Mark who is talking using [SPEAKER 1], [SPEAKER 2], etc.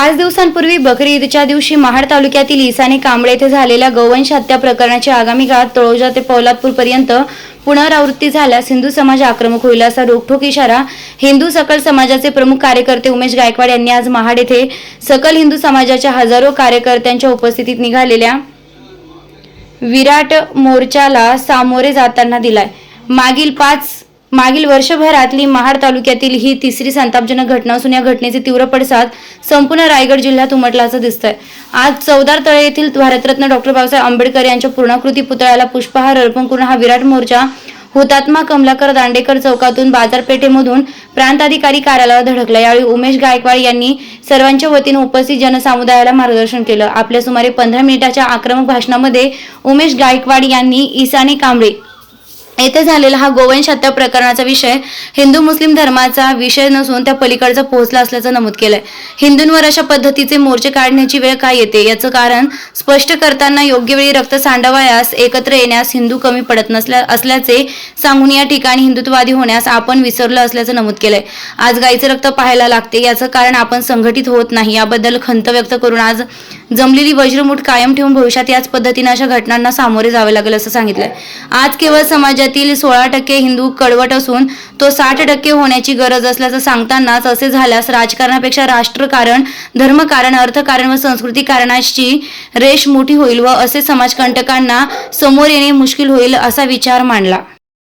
[SPEAKER 1] पाच दिवसांपूर्वी बकरी ईदच्या दिवशी महाड तालुक्यातील इसाने कांबळे येथे झालेल्या गौवंश हत्या प्रकरणाची आगामी काळात तळोजा ते पोलादपूरपर्यंत पुनरावृत्ती झाल्यास हिंदू समाज आक्रमक होईल असा रोखोक इशारा हिंदू सकल समाजाचे प्रमुख कार्यकर्ते उमेश गायकवाड यांनी आज महाड येथे सकल हिंदू समाजाच्या हजारो कार्यकर्त्यांच्या उपस्थितीत निघालेल्या विराट मोर्चाला सामोरे जाताना दिलाय. मागील पाच मागील वर्षभरातली महाड तालुक्यातील ही तिसरी संतापजनक घटना असून या घटनेचे तीव्र पडसाद संपूर्ण रायगड जिल्ह्यात उमटला असं दिसतंय. आज चौदार तळे येथील भारतरत्न डॉक्टर बाबासाहेब आंबेडकर यांच्या पूर्णाकृती पुतळ्याला पुष्पहार अर्पण करून हा विराट मोर्चा हुतात्मा कमलाकर दांडेकर चौकातून बाजारपेठेमधून प्रांताधिकारी कार्यालयावर धडकला. यावेळी उमेश गायकवाड यांनी सर्वांच्या वतीने उपस्थित जनसमुदायाला मार्गदर्शन केलं. आपल्या सुमारे पंधरा मिनिटाच्या आक्रमक भाषणामध्ये उमेश गायकवाड यांनी ईसाने कांबळे येथे झालेला हा गोवंश हत्या प्रकरणाचा विषय हिंदू मुस्लिम धर्माचा विषय नसून त्या पलीकडचा पोहोचला असल्याचं नमूद केलंय. हिंदूंवर अशा पद्धतीचे मोर्चे काढण्याची वेळ काय येते? याचं कारण स्पष्ट करताना योग्य वेळी रक्त सांडवायास एकत्र येण्यास हिंदू कमी पडत नसल्या असल्याचे सांगून या ठिकाणी हिंदुत्ववादी होण्यास आपण विसरलो असल्याचं नमूद केलंय. आज गायीचं रक्त पाहायला लागते. याचं कारण आपण संघटित होत नाही. याबद्दल खंत व्यक्त करून आज जमलेली वज्रमूठ कायम ठेवून भविष्यात याच पद्धतीने अशा घटनांना सामोरे जावे लागेल असं सांगितलंय. आज केवळ समाजात राज्यातील सोळा टक्के हिंदू कडवट असून तो साठ टक्के होण्याची गरज असल्याचं सांगतानाच असे झाल्यास राजकारणापेक्षा राष्ट्रकारण धर्मकारण अर्थकारण व संस्कृती कारणाची रेष मोठी होईल व असे समाजकंटकांना समोर येणे मुश्किल होईल असा विचार मांडला.